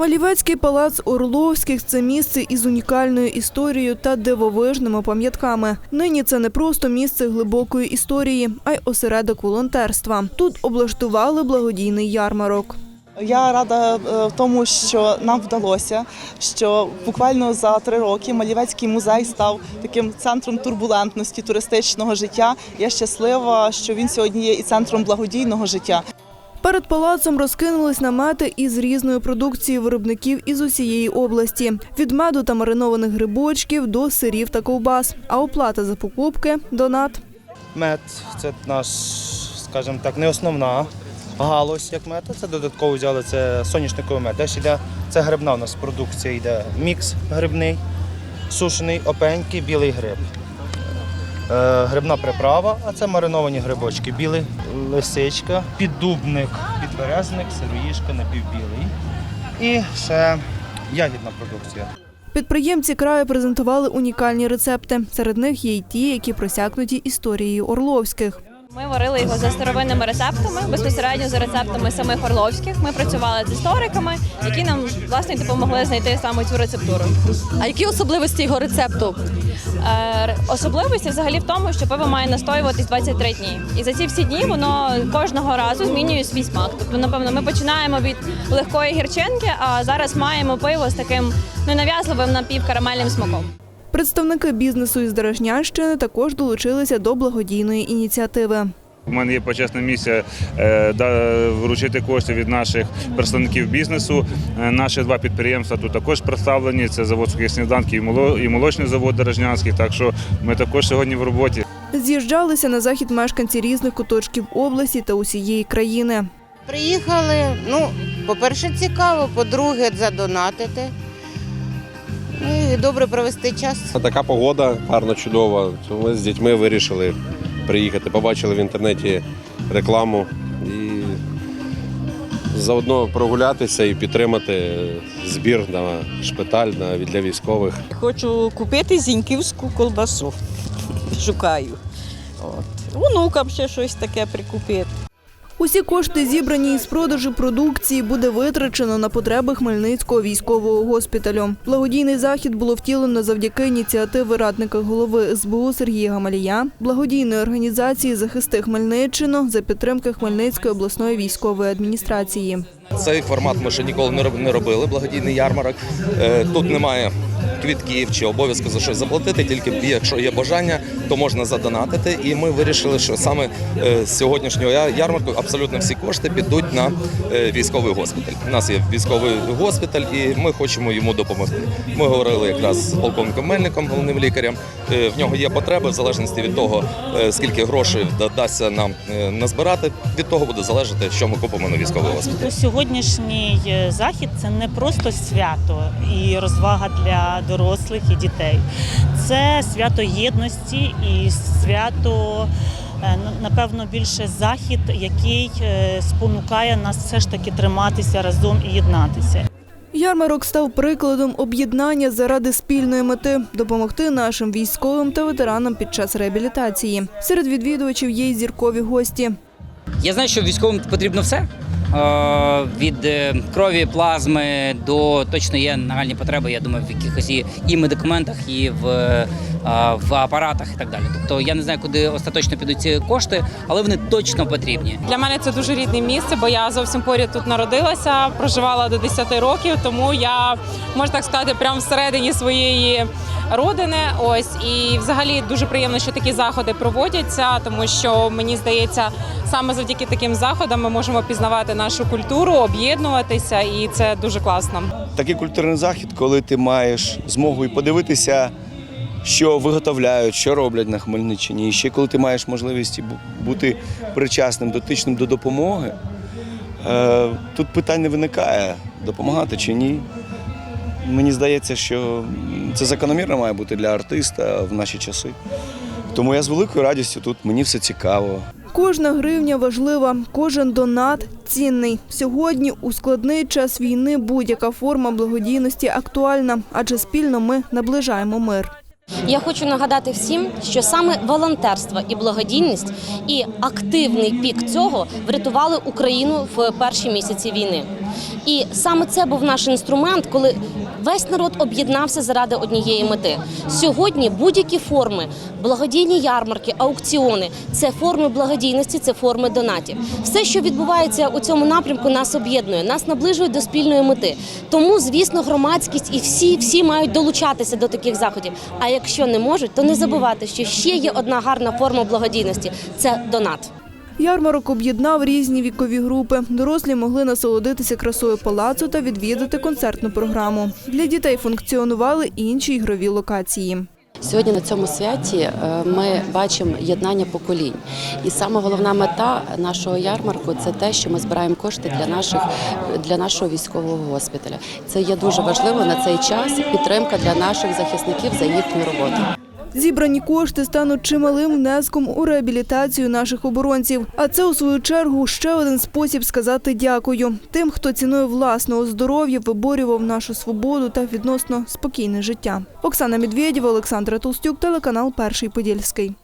Малівецький палац Орловських це місце із унікальною історією та дивовижними пам'ятками. Нині це не просто місце глибокої історії, а й осередок волонтерства. Тут облаштували благодійний ярмарок. Я рада е, в тому, що нам вдалося, що буквально за три роки Малівецький музей став таким центром турбулентності туристичного життя. Я щаслива, що він сьогодні є і центром благодійного життя. Перед палацом розкинулись намети із різної продукції виробників із усієї області: від меду та маринованих грибочків до сирів та ковбас. А оплата за покупки донат. Мед це наш, скажімо так, не основна галузь, як мед. Це додатково взяли це соняшниковий мед. Далі йде це грибна у нас продукція, йде мікс грибний, сушений, опенький, білий гриб. Е, Грибна приправа, а це мариновані грибочки. Білий лисичка, піддубник, підберезник, сироїшка, напівбілий. І ще ягідна продукція. Підприємці краю презентували унікальні рецепти. Серед них є й ті, які просякнуті історією Орловських. Ми варили його за старовинними рецептами, безпосередньо за рецептами самих орловських. Ми працювали з істориками, які нам власне допомогли знайти саме цю рецептуру. А які особливості його рецепту? Е, особливості взагалі в тому, що пиво має настоюватись 23 дні. І за ці всі дні воно кожного разу змінює свій смак. Тобто, напевно, ми починаємо від легкої гірчинки, а зараз маємо пиво з таким ну, нав'язливим напівкарамельним смаком. Представники бізнесу із Дорожнянщини також долучилися до благодійної ініціативи. У мене є почесна місія е, вручити кошти від наших представників бізнесу. Е, Наші два підприємства тут також представлені. Це завод сухих сніданків і молочний завод Дорожнянський. Так що ми також сьогодні в роботі. Z'їжджалися на захід мешканці різних куточків області та усієї країни. Приїхали, ну, по-перше, цікаво, по-друге, задонатити. Добре провести час. Така погода гарна, чудова. Ми з дітьми вирішили приїхати. Побачили в інтернеті рекламу і заодно прогулятися і підтримати збір на шпиталь на для військових. Хочу купити зіньківську колбасу. Шукаю. От. Онукам ще щось таке прикупити. Усі кошти, зібрані із продажу продукції, буде витрачено на потреби Хмельницького військового госпіталю. Благодійний захід було втілено завдяки ініціативи радника голови СБУ Сергія Гамалія, благодійної організації Захисти Хмельниччину за підтримки Хмельницької обласної військової адміністрації. Цей формат ми ще ніколи не роб- не робили. Благодійний ярмарок. Е, Тут немає квітків чи обов'язку за щось заплатити. Тільки якщо є бажання, то можна задонатити. І ми вирішили, що саме е, з сьогоднішнього ярмарку абсолютно всі кошти підуть на е, військовий госпіталь. У нас є військовий госпіталь, і ми хочемо йому допомогти. Ми говорили якраз з полковником Мельником, головним лікарем. В нього є потреби в залежності від того, скільки грошей вдасться нам назбирати. Від того буде залежати, що ми купимо на військовий госпіталь. Сьогоднішній е, захід це не просто свято і розвага для дорослих і дітей. Це свято єдності і свято. е, Напевно, більше захід, який е, спонукає нас все ж таки триматися разом і єднатися. Ярмарок став прикладом об'єднання заради спільної мети допомогти нашим військовим та ветеранам під час реабілітації. Серед відвідувачів є й зіркові гості. Я знаю, що військовим потрібно все. Е, Від е, крові, плазми до точно є нагальні потреби. Я думаю, в якихось і, медикаментах, і в, е, в апаратах, і так далі. Тобто я не знаю, куди остаточно підуть ці кошти, але вони точно потрібні. Для мене це дуже рідне місце, бо я зовсім поряд тут народилася, проживала до 10 років, тому я можна так сказати, прямо всередині своєї родини. Ось і взагалі дуже приємно, що такі заходи проводяться, тому що мені здається, саме завдяки таким заходам ми можемо пізнавати нашу культуру, об'єднуватися, і це дуже класно. Такий культурний захід, коли ти маєш змогу і подивитися, що виготовляють, що роблять на Хмельниччині, і ще коли ти маєш можливість бути причасним, дотичним до допомоги, е, тут питань не виникає, допомагати чи ні. Мені здається, що це закономірно має бути для артиста в наші часи. Тому я з великою радістю тут, мені все цікаво. Кожна гривня важлива, кожен донат цінний. Сьогодні у складний час війни будь-яка форма благодійності актуальна, адже спільно ми наближаємо мир. Я хочу нагадати всім, що саме волонтерство і благодійність і активний пік цього врятували Україну в перші місяці війни. І саме це був наш інструмент, коли весь народ об'єднався заради однієї мети. Сьогодні будь-які форми, благодійні ярмарки, аукціони це форми благодійності, це форми донатів. Все, що відбувається у цьому напрямку, нас об'єднує, нас наближує до спільної мети. Тому, звісно, громадськість і всі, всі мають долучатися до таких заходів. А якщо не можуть, то не забувати, що ще є одна гарна форма благодійності це донат. Ярмарок об'єднав різні вікові групи. Дорослі могли насолодитися красою палацу та відвідати концертну програму. Для дітей функціонували інші ігрові локації. Сьогодні на цьому святі е, ми бачимо єднання поколінь. І саме головна мета нашого ярмарку це те, що ми збираємо кошти для наших для нашого військового госпіталя. Це є дуже важливо на цей час. Підтримка для наших захисників за їхню роботу. Зібрані кошти стануть чималим внеском у реабілітацію наших оборонців. А це у свою чергу ще один спосіб сказати дякую тим, хто ціною власного здоров'я виборював нашу свободу та відносно спокійне життя. Оксана Медведєва, Олександра Толстюк, телеканал Перший Подільський.